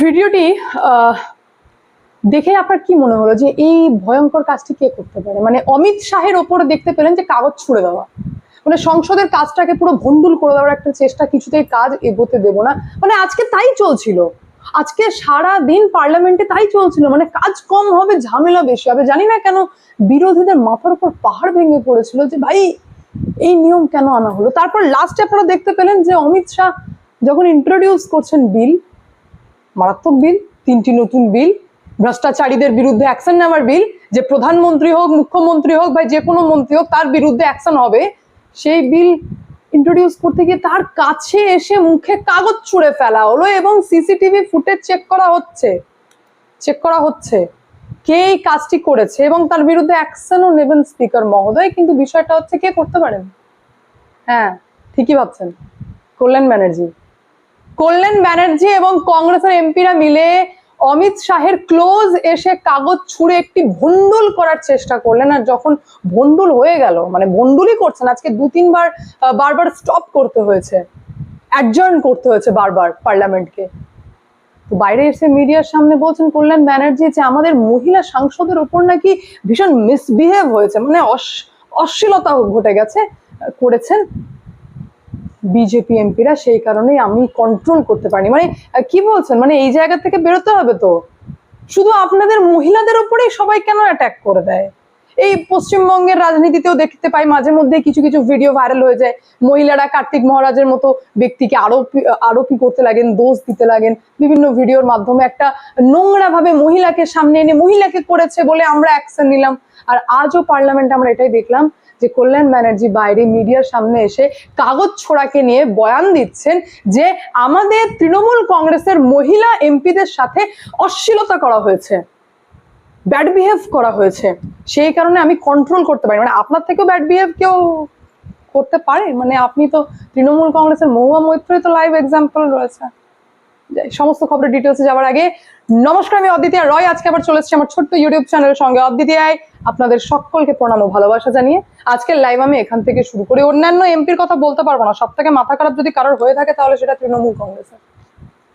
ভিডিওটি দেখে আপনার কি মনে হলো যে এই ভয়ঙ্কর কাজটি কে করতে পারে? মানে অমিত শাহের ওপরে দেখতে পেলেন যে কাগজ ছুড়ে দেওয়া। মানে সংসদের কাজটাকে পুরো ভন্ডুল করে দেওয়ার একটা চেষ্টা, কিছুতেই কাজ এগোতে দেবো না। মানে আজকে তাই চলছিল। আজকে সারা দিন পার্লামেন্টে তাই চলছিল। মানে কাজ কম হবে, ঝামেলা বেশি হবে। জানি না কেন বিরোধীদের মাথার উপর পাহাড় ভেঙে পড়েছিল যে, ভাই, এই নিয়ম কেন আনা হলো? তারপর লাস্টে আপনারা দেখতে পেলেন যে অমিত শাহ যখন ইন্ট্রোডিউস করছেন বিল মারাত্মক বিল, তিনটি নতুন বিল, ভ্রষ্টাচারীদের বিরুদ্ধে অ্যাকশন নেওয়ার বিল, যে প্রধানমন্ত্রী হোক, মুখ্যমন্ত্রী হোক বা যে কোনো মন্ত্রী হোক, তার বিরুদ্ধে অ্যাকশন হবে, সেই বিল ইন্ট্রোডিউস করতে গিয়ে তার কাছে এসে মুখে কাগজ ছুঁড়ে ফেলা হলো এবং সিসিটিভি ফুটেজ চেক করা হচ্ছে। চেক করা হচ্ছে। কে এই কাজটি করেছে এবং তার বিরুদ্ধে অ্যাকশনও নেবেন স্পিকার মহোদয়, কিন্তু বিষয়টা হচ্ছে কে করতে পারেন? হ্যাঁ ঠিকই ভাবছেন। কল্যাণ ব্যানার্জি। কল্যাণ ব্যানার্জি এবং কংগ্রেসের এমপিরা মিলে অমিত শাহের ক্লোজ এসে কাগজ ছুঁড়ে একটি ভন্ডুল করার চেষ্টা করলেন। আর যখন ভন্ডুল হয়ে গেল মানে ভন্ডুলই করছেন, আজকে দু তিনবার বারবার স্টপ করতে হয়েছে। অ্যাডজার্ন করতে হয়েছে বারবার পার্লামেন্টকে। তো বাইরে এসে মিডিয়ার সামনে বলছেন কল্যাণ ব্যানার্জি যে আমাদের মহিলা সাংসদের উপর নাকি ভীষণ মিসবিহেভ হয়েছে মানে অশ- অশ্লীলতা ঘটে গেছে করেছেন। বিজেপি এমপিরা সেই কারণেই আমি কন্ট্রোল করতে পারিনি। মানে কি বলছেন? মানে এই জায়গা থেকে বেরোতে হবে তো? শুধু আপনাদের মহিলাদের উপরেই সবাই কেন অ্যাটাক করে দেয়? এই পশ্চিমবঙ্গের রাজনীতিতেও দেখতে পাই মাঝে মধ্যে কিছু কিছু ভিডিও ভাইরাল হয়ে যায়। মহিলারা কার্তিক মহারাজের মতো ব্যক্তিকে আরোপি আরোপি করতে লাগেন, দোষ দিতে লাগেন। বিভিন্ন ভিডিওর মাধ্যমে একটা নোংরা ভাবে মহিলাকে সামনে এনে মহিলাকে করেছে বলে আমরা অ্যাকশন নিলাম। আর আজও পার্লামেন্টে আমরা এটাই দেখলাম যে কল্যাণ ব্যানার্জি বাইরে মিডিয়ার সামনে এসে কাগজ ছোড়াকে নিয়ে বয়ান দিচ্ছেন যে আমাদের তৃণমূল কংগ্রেসের মহিলা এমপিদের সাথে অশ্লীলতা করা হয়েছে ব্যাড বিহেভ করা হয়েছে। সেই কারণে আমি কন্ট্রোল করতে পারি মানে আপনার থেকেও ব্যাড বিহেভ কেউ করতে পারে? মানে আপনি তো তৃণমূল কংগ্রেসের মহুয়া মৈত্রই তো লাইভ এক্সাম্পল রয়েছে। সমস্ত খবরের ডিটেলসে যাওয়ার আগে নমস্কার, আমি অদ্বিতীয় রয়। আজকে আবার চলে এসেছি আমার ছোট্ট ইউটিউব চ্যানেলের সঙ্গে। অদ্বিতীয় আপনাদের সকলকে প্রণাম ও ভালোবাসা জানিয়ে আজকের লাইভ আমি এখান থেকে শুরু করি। অন্যান্য এমপির কথা বলতে পারব না। সব থেকে মাথা খারাপ যদি কারোর হয়ে থাকে, তাহলে সেটা তৃণমূল কংগ্রেসের।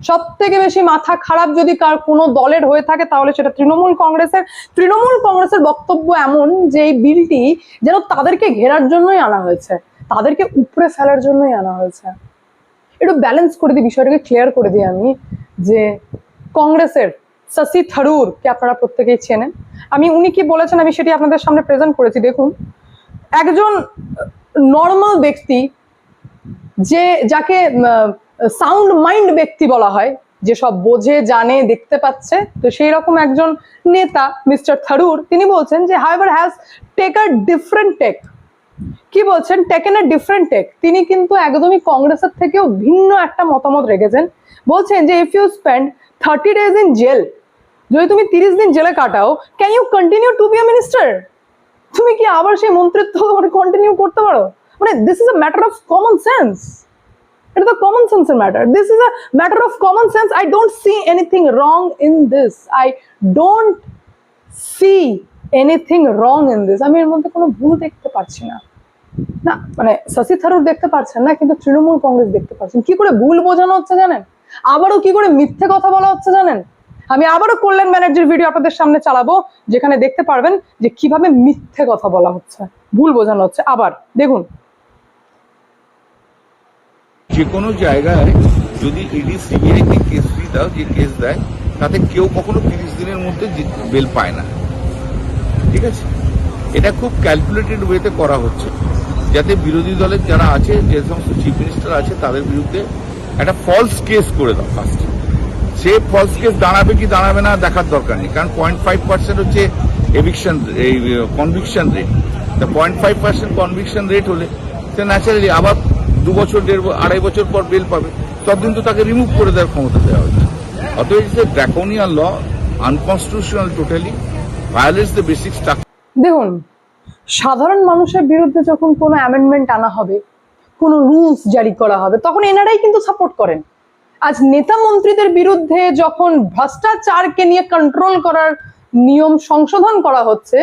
সব থেকে বেশি মাথা খারাপ যদি কার কোনো দলের হয়ে থাকে, তাহলে সেটা তৃণমূল কংগ্রেসের। তৃণমূল কংগ্রেসের বক্তব্য এমন যে, এই বিলটি যেন তাদেরকে ঘেরার জন্যই আনা হয়েছে। তাদেরকে উপড়ে ফেলার জন্যই আনা হয়েছে। একটু ব্যালেন্স করে দিই, বিষয়টাকে ক্লিয়ার করে দিই আমি যে কংগ্রেসের শশী থারুর, কে আপনারা প্রত্যেকেই চেনেন। আমি, উনি কি বলেছেন, আমি সেটি আপনাদের সামনে প্রেজেন্ট করেছি। দেখুন, একজন নর্মাল ব্যক্তি যে, যাকে সাউন্ড মাইন্ড ব্যক্তি বলা হয়, যে সব বোঝে, জানে, দেখতে পাচ্ছে, তো সেই রকম একজন নেতা, মিস্টার থারুর, তিনি বলছেন যে however has take a different take কি বলছেন? টেকেন এ ডিফারেন্ট টেক তিনি কিন্তু একদমই কংগ্রেসের থেকেও ভিন্ন একটা মতামত রেখেছেন। বলছেন যে if you spend thirty days in jail যদি তুমি তিরিশ দিন জেলে কাটাও can you continue to be a minister তুমি কি আবার সেই মন্ত্রিত্ব কন্টিনিউ করতে পারো? মানে this is a matter of common sense এটা তো common সেন্সের matter this is a matter of common sense I don't see anything wrong in this I don't see anything wrong in this আমি এর মধ্যে কোনো ভুল দেখতে পাচ্ছি না। না মানে শশী থারুর দেখতে পাচ্ছেন না, কিন্তু তৃণমূল কংগ্রেস দেখতে পাচ্ছেন কি করে ভুল বোঝানো হচ্ছে জানেন? আবারও কি করে মিথ্যে কথা বলা হচ্ছে জানেন? আমি আবারও কল্যাণ ব্যানার্জির ভিডিও আপনাদের সামনে চালাবো, যেখানে দেখতে পারবেন যে কীভাবে মিথ্যে কথা বলা হচ্ছে। ভুল বোঝানো হচ্ছে। আবার দেখুন। যে কোনো জায়গায় যদি ইডি সিবিআই কে কেস দিয়ে দাও, যে কেস দেয়, তাতে কেউ কখনো তিরিশ দিনের মধ্যে বেল পায় না। ঠিক আছে? এটা খুব ক্যালকুলেটেড ওয়েতে করা হচ্ছে, যাতে বিরোধী দলের যারা আছে, যে সমস্ত চিফ মিনিস্টার আছে, তাদের বিরুদ্ধে একটা ফলস কেস করে দাও ফার্স্ট সে ফলস কেস দাঁড়াবে কি দাঁড়াবে না দেখার দরকার নেই। কারণ পয়েন্ট ফাইভ পার্সেন্ট হচ্ছে এভিকশন এই কনভিকশন রেট তা point five percent conviction rate হলে সে ন্যাচারালি আবার দু বছর, দেড় আড়াই বছর পর বেল পাবে। ততদিন তো তাকে রিমুভ করে দেওয়ার ক্ষমতা দেওয়া হচ্ছে অতএব it's a law unconstitutional totally violates the basic structure দেখুন, সাধারণ মানুষের বিরুদ্ধে যখন কোনো অ্যামেন্ডমেন্ট আনা হবে, কোনো রুলস জারি করা হবে, তখন এনারাই কিন্তু সাপোর্ট করেন। আজ নেতা মন্ত্রীদের বিরুদ্ধে যখন ভ্রষ্টাচারকে নিয়ে কন্ট্রোল করার নিয়ম সংশোধন করা হচ্ছে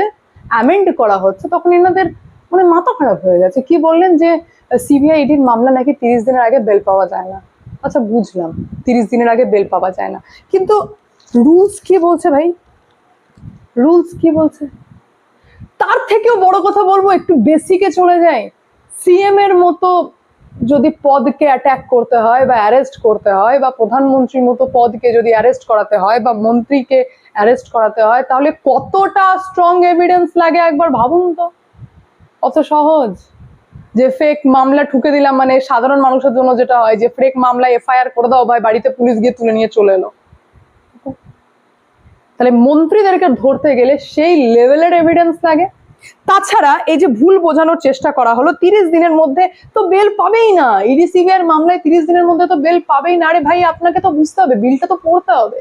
অ্যামেন্ড করা হচ্ছে, তখন এনাদের মানে মাথা খারাপ হয়ে গেছে। কি বললেন যে সিবিআই ইডির মামলা নাকি তিরিশ দিনের আগে বেল পাওয়া যায় না? আচ্ছা বুঝলাম। তিরিশ দিনের আগে বেল পাওয়া যায় না। কিন্তু রুলস কি বলছে ভাই? রুলস কি বলছে? তার থেকেও বড় কথা বলব, একটু বেসিকে চলে যায় সিএম এর মতো যদি পদকে অ্যাটাক করতে হয় বা অ্যারেস্ট করতে হয় বা প্রধানমন্ত্রীর মতো পদকে যদি অ্যারেস্ট করাতে হয় বা মন্ত্রীকে অ্যারেস্ট করাতে হয়, তাহলে কতটা স্ট্রং এভিডেন্স লাগে একবার ভাবুন তো? অত সহজ? যে ফেক মামলা ঠুকে দিলাম মানে সাধারণ মানুষের জন্য যেটা হয়, যে ফেক মামলা এফআইআর করে দাও, ভাই, বাড়িতে পুলিশ গিয়ে তুলে নিয়ে চলে এলো। তাহলে মন্ত্রীদেরকে ধরতে গেলে সেই লেভেলের এভিডেন্স লাগে? তাছাড়া এই যে ভুল বোঝানোর চেষ্টা করা হলো, তিরিশ দিনের মধ্যে তো বেল পাবেই না। ইডি সিবিআর মামলায় তিরিশ দিনের মধ্যে তো বেল পাবেই না। আরে ভাই, আপনাকে তো বুঝতে হবে বিলটা তো পড়তে হবে।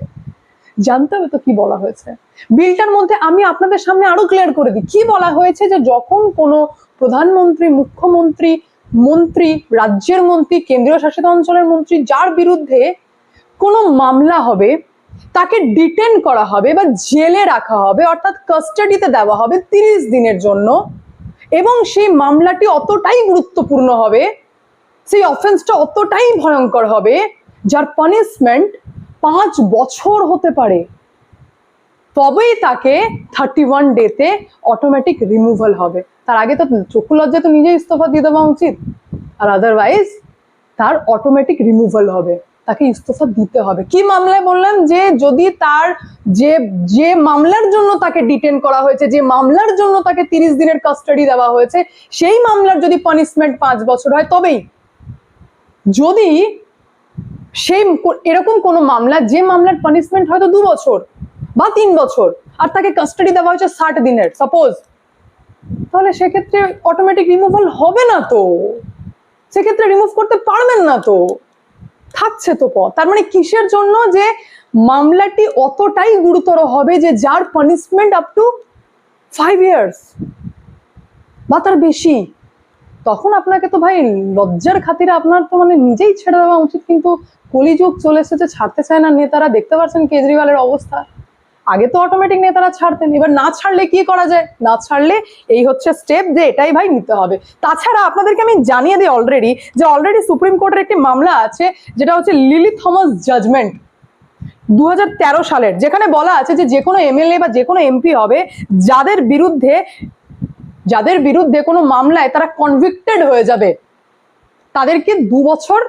জানতে হবে তো কি বলা হয়েছে। বিলটার মধ্যে আমি আপনাদের সামনে আরও ক্লিয়ার করে দিই। কি বলা হয়েছে যে যখন কোনো প্রধানমন্ত্রী, মুখ্যমন্ত্রী, মন্ত্রী, রাজ্যের মন্ত্রী, কেন্দ্রীয় শাসিত অঞ্চলের মন্ত্রী, যার বিরুদ্ধে কোনো মামলা হবে তাকে ডিটেন করা হবে বা জেলে রাখা হবে, অর্থাৎ কাস্টাডিতে দেওয়া হবে তিরিশ দিনের জন্য। এবং সেই মামলাটি অতটাই গুরুত্বপূর্ণ হবে, সেই অফেন্সটা অতটাই ভয়ঙ্কর হবে, যার পানিশমেন্ট পাঁচ বছর হতে পারে। তবেই তাকে থার্টি ওয়ান ডেতে অটোমেটিক রিমুভাল হবে। তার আগে তো চক্ষু লজ্জা তো নিজে ইস্তফা দিয়ে দেওয়া উচিত। আর আদারওয়াইজ তার অটোমেটিক রিমুভাল হবে। তাকে ইস্তফা দিতে হবে। কি মামলায় বললাম যে যদি তার যে যে মামলার জন্য তাকে ডিটেন করা হয়েছে, যে মামলার জন্য তাকে তিরিশ দিনের কাস্টাডি দেওয়া হয়েছে, সেই মামলার যদি পানিশমেন্ট পাঁচ বছর হয়, তবেই। যদি সেই এরকম কোনো মামলা, যে মামলার পানিশমেন্ট হয়তো দু বছর বা তিন বছর, আর তাকে কাস্টাডি দেওয়া হয়েছে ষাট দিনের সাপোজ তাহলে সেক্ষেত্রে অটোমেটিক রিমুভাল হবে না তো। সেক্ষেত্রে রিমুভ করতে পারবেন না তো। থাকছে তো পথ। তার মানে কিসের জন্য যে মামলাটি অতটাই গুরুতর হবে যে যার punishment up to five years বা তার বেশি? তখন আপনাকে তো ভাই লজ্জার খাতিরে আপনার তো মানে নিজেই ছেড়ে দেওয়া উচিত, কিন্তু কলিযুগ চলে এসেছে, ছাড়তে চায় না, নেতারা দেখতে পাচ্ছেন কেজরিওয়ালের অবস্থা। আগে তো অটোমেটিক নেতারা ছাড়তেন, এবার না ছাড়লে কি করা যায়? না ছাড়লে এই হচ্ছে স্টেপ যে এটাই ভাই নিতে হবে। তাছাড়া আপনাদেরকে আমি জানিয়ে দিই অলরেডি যে অলরেডি সুপ্রিম কোর্টের একটি মামলা আছে, যেটা হচ্ছে লিলি থমাস জাজমেন্ট দু হাজার তেরো সালের, যেখানে বলা আছে যে যে কোনো এমএলএ বা যে কোনো এমপি হবে, যাদের বিরুদ্ধে যাদের বিরুদ্ধে কোনো মামলায় তারা কনভিক্টেড হয়ে যাবে, তাদেরকে দু বছর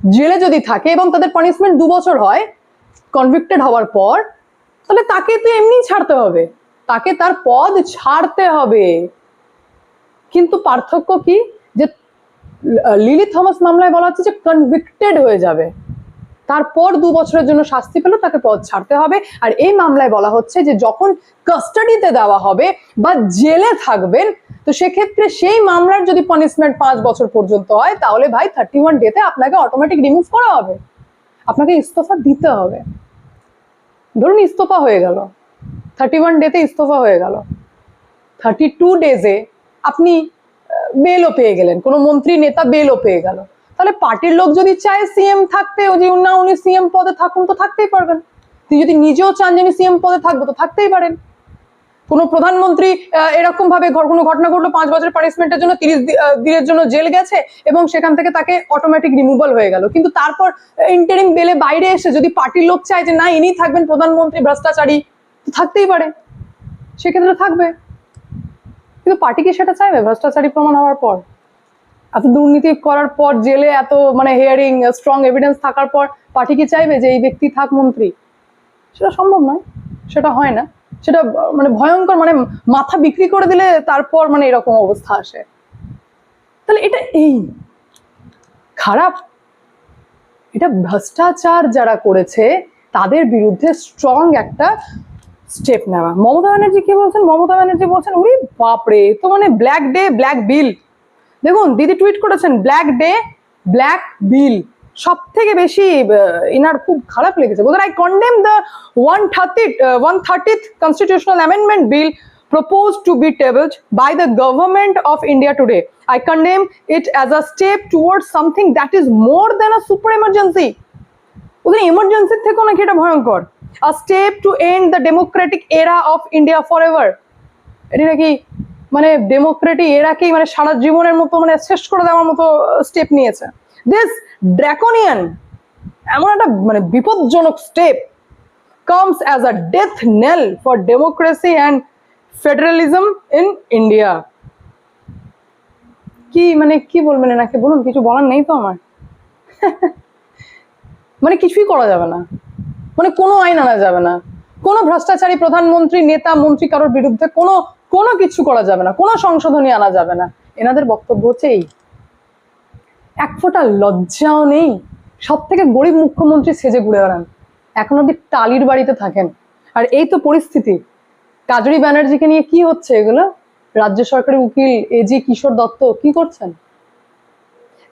জেলে যদি থাকে এবং তাদের পানিশমেন্ট দু বছর হয় কনভিক্টেড হওয়ার পর তাহলে তাকে তো এমনি ছাড়তে হবে। তাকে তার পদ ছাড়তে হবে। কিন্তু পার্থক্য কি? যে লিলি থমাস মামলায় বলা হচ্ছে যে কনভিক্টেড হয়ে যাবে। তারপর দু বছরের জন্য শাস্তি পেল তাকে পদ ছাড়তে হবে। আর এই মামলায় বলা হচ্ছে যে যখন কাস্টাডিতে দেওয়া হবে বা জেলে থাকবেন, তো সেক্ষেত্রে সেই মামলার যদি পানিশমেন্ট পাঁচ বছর পর্যন্ত হয়, তাহলে ভাই থার্টি ওয়ান ডেতে আপনাকে অটোমেটিক রিমুভ করা হবে। আপনাকে ইস্তফা দিতে হবে। ধরুন ইস্তফা হয়ে গেল। থার্টি ওয়ান ডেতে ইস্তফা হয়ে গেল। থার্টি টু ডেজে আপনি বেলও পেয়ে গেলেন। কোনো মন্ত্রী, নেতা বেলও পেয়ে গেল। তাহলে পার্টির লোক যদি চায় সিএম থাকতে যে না, উনি সিএম পদে থাকুন, তো থাকতেই পারবেন। তুই যদি নিজেও চান যে আমি সিএম পদে থাকব, তো থাকতেই পারেন। কোনো প্রধানমন্ত্রী এরকম ভাবে কোনো ঘটনা ঘটলো, পাঁচ বছর পানিশমেন্টের জন্য, তিরিশ দিনের জন্য জেল গেছে এবং সেখান থেকে তাকে অটোমেটিক রিমুভাল হয়ে গেল। কিন্তু তারপর ইন্টারিম বেলে বাইরে এসে যদি পার্টির লোক চায় যে, না ইনি থাকবেন, প্রধানমন্ত্রী, ভ্রষ্টাচারী থাকতেই পারে। সেক্ষেত্রে থাকবে। কিন্তু পার্টি কি সেটা চাইবে? ভ্রষ্টাচারী প্রমাণ হওয়ার পর। এত দুর্নীতি করার পর, জেলে এত মানে হেয়ারিং স্ট্রং এভিডেন্স থাকার পর পার্টি কি চাইবে যে, এই ব্যক্তি থাক, মন্ত্রী সেটা সম্ভব নয়। সেটা হয় না। সেটা মানে ভয়ঙ্কর মানে মাথা বিক্রি করে দিলে তারপর মানে এরকম অবস্থা আসে। তাহলে এটা এই খারাপ। এটা ভ্রষ্টাচার যারা করেছে, তাদের বিরুদ্ধে স্ট্রং একটা স্টেপ নেওয়া। মমতা ব্যানার্জি কি বলছেন? মমতা ব্যানার্জি বলছেন উনি বাপরে তো মানে ব্ল্যাক ডে ব্ল্যাক বিল দেখুন, দিদি টুইট করেছেন ব্ল্যাক ডে ব্ল্যাক বিল সব থেকে বেশি ইনার খুব খারাপ লেগেছে বলছেন I condemn the one thirty one thirtieth constitutional amendment bill proposed to be tabled by the government of India today. I condemn it as a step towards something that is more than a super emergency. ওদের ইমার্জেন্সির থেকেও নাকি এটা ভয়ঙ্কর a step to end the democratic era of India forever এটি নাকি মানে Democratic এরাকেই মানে সারা জীবনের মতো মানে শেষ করে দেওয়ার মতো স্টেপ নিয়েছে দিস ড্রাকোনিয়ান এমন একটা মানে বিপজ্জনক step comes as a death nail for democracy and federalism in India কি মানে কি বলবেন এনাকে? বলুন, কিছু বলার নেই তো আমার? মানে কিছুই করা যাবে না। মানে কোনো আইন আনা যাবে না। কোনো ভ্রষ্টাচারী প্রধানমন্ত্রী, নেতা, মন্ত্রী কারোর বিরুদ্ধে কোনো কোনো কিছু করা যাবে না। কোনো সংশোধনী আনা যাবে না। এনাদের বক্তব্য হচ্ছে এই। এক ফোঁটা লজ্জাও নেই। সব থেকে গরিব মুখ্যমন্ত্রী সেজে ঘুরে বেড়ান। এখন অব্দি টালির বাড়িতে থাকেন। আর এই তো পরিস্থিতি। কাজরি ব্যানার্জিকে নিয়ে কি হচ্ছে এগুলো? রাজ্য সরকারের উকিল এজি কিশোর দত্ত কি করছেন?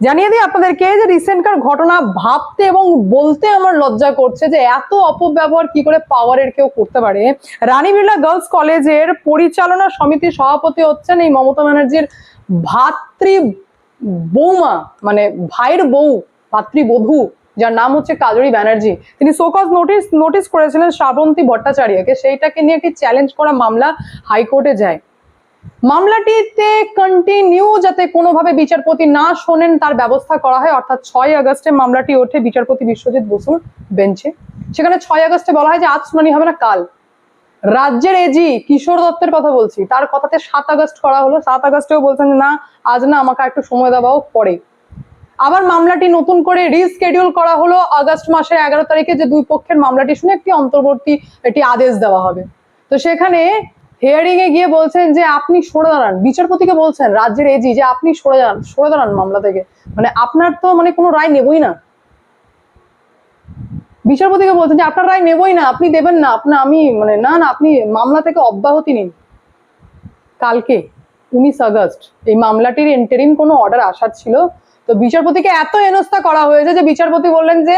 জানিয়ে দিই আপনাদেরকে যে রিসেন্টকার ঘটনা ভাবতে এবং বলতে আমার লজ্জা করছে যে এত অপব্যবহার কি করে পাওয়ারের কেউ করতে পারে? রানী বিড়লা গার্লস কলেজের পরিচালনা সমিতির সভাপতি হচ্ছেন এই মমতা ব্যানার্জির ভাতৃ বৌমা মানে ভাইয়ের বউ, ভাতৃবধূ, যার নাম হচ্ছে কাজরি ব্যানার্জি, তিনি সোকজ নোটিশ নোটিশ করেছিলেন শ্রাবন্তী ভট্টাচার্যকে। সেইটাকে নিয়ে একটি চ্যালেঞ্জ করা মামলা হাইকোর্টে যায়? মামলাটিতে কন্টিনিউ যাতে কোনোভাবে বিচারপতি না শোনেন, তার ব্যবস্থা করা হয়। অর্থাৎ ছয় আগস্টে মামলাটি ওঠে বিচারপতি বিশ্বজিৎ বসুর বেঞ্চে। সেখানে ছয় আগস্টে বলা হয় যে, আজ শুনানি হবে না, কাল। রাজ্যের এজি কিশোর দত্তের কথা বলছি। তার কথাতে সাত আগস্ট করা হলো। সাত আগস্টেও বলছেন না, আজ না, আমাকে একটু সময় দেওয়া হোক পরে। আবার মামলাটি নতুন করে রিস্কেডিউল করা হলো আগস্ট মাসের এগারো তারিখে যে দুই পক্ষের মামলাটি শুনে একটি অন্তর্বর্তী একটি আদেশ দেওয়া হবে। তো সেখানে হিয়ারিং এ গিয়ে বলছেন যে, আপনি সরে দাঁড়ান। বিচারপতিকে বলছেন, রাজ্যের এজি যে আপনি সরে দাঁড়ান সরে দাঁড়ান মামলা থেকে। মানে আপনার তো মানে কোনো রায় নেবই না। বিচারপতিকে বলছেন যে আপনার রায় নেবই না, আপনি দেবেন না আপনার আমি মানে না না, আপনি মামলা থেকে অব্যাহতি নিন। কালকে উনিশ আগস্ট এই মামলাটির এন্টারিম কোনো অর্ডার আসার ছিল। তো বিচারপতিকে এত হেনস্থা করা হয়েছে যে বিচারপতি বললেন যে,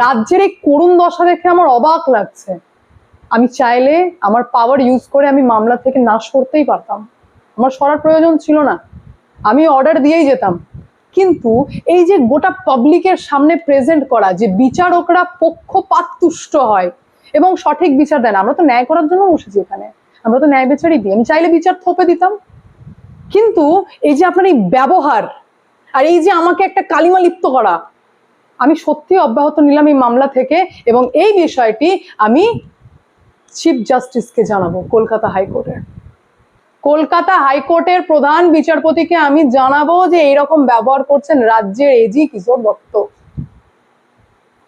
রাজ্যের এই করুণ দশা দেখে আমার অবাক লাগছে। আমি চাইলে আমার পাওয়ার ইউজ করে আমি মামলা থেকে না সরতেই পারতাম। আমার সরার প্রয়োজন ছিল না। আমি অর্ডার দিয়েই যেতাম। কিন্তু এই যে গোটা পাবলিকের সামনে প্রেজেন্ট করা যে বিচারকরা পক্ষপাত তুষ্ট হয় এবং সঠিক বিচার দেন আমরা তো ন্যায় করার জন্য বসেছি এখানে। আমরা তো ন্যায় বিচারই দিই। আমি চাইলে বিচার থপে দিতাম। কিন্তু এই যে আপনার এই ব্যবহার আর এই যে আমাকে একটা কালিমা লিপ্ত করা, আমি সত্যি অব্যাহত নিলাম এই মামলা থেকে এবং এই বিষয়টি আমি চিফ জাস্টিসকে জানাব, কলকাতা হাইকোর্টের কলকাতা হাইকোর্টের প্রধান বিচারপতিকে আমি জানাব যে এইরকম ব্যবহার করছেন রাজ্যের এজি কিশোর দত্ত।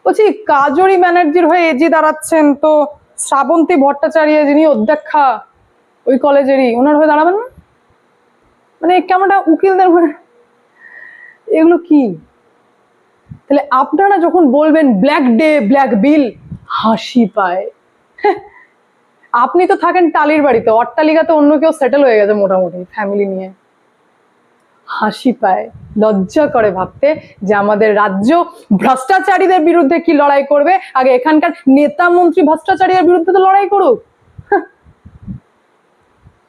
বলছি, কাজরি ব্যানার্জির হয়ে এজি দাঁড়াচ্ছেন তো শ্রাবন্তী ভট্টাচার্য যিনি অধ্যক্ষা ওই কলেজেরই, ওনার হয়ে দাঁড়াবেন না? মানে কেমনটা উকিলদের এগুলো কি? তাহলে আপনারা যখন বলবেন, ব্ল্যাক ডে, ব্ল্যাক বিল হাসি পায়। আপনি তো থাকেন টালির বাড়িতে, অট্টালিকাতে অন্য কেউ সেটেল হয়ে গেছে মোটামুটি ফ্যামিলি নিয়ে। হাসি পায়, লজ্জা করে ভাবতে যে আমাদের রাজ্য ভ্রষ্টাচারীদের বিরুদ্ধে কি লড়াই করবে। আগে এখানকার নেতা মন্ত্রী ভ্রষ্টাচারীদের বিরুদ্ধে তো লড়াই করুক।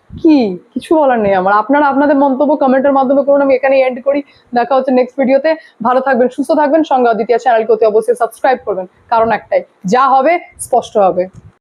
কি? কিছু বলার নেই আমার। আপনারা আপনাদের মন্তব্য কমেন্টের মাধ্যমে করুন, আমি এখানে এন্ড করি। দেখা হচ্ছে নেক্সট ভিডিওতে ভালো থাকবেন, সুস্থ থাকবেন। সঙ্গে দ্বিতীয় চ্যানেলকে অতি অবশ্যই সাবস্ক্রাইব করবেন। কারণ একটাই, যা হবে, স্পষ্ট হবে।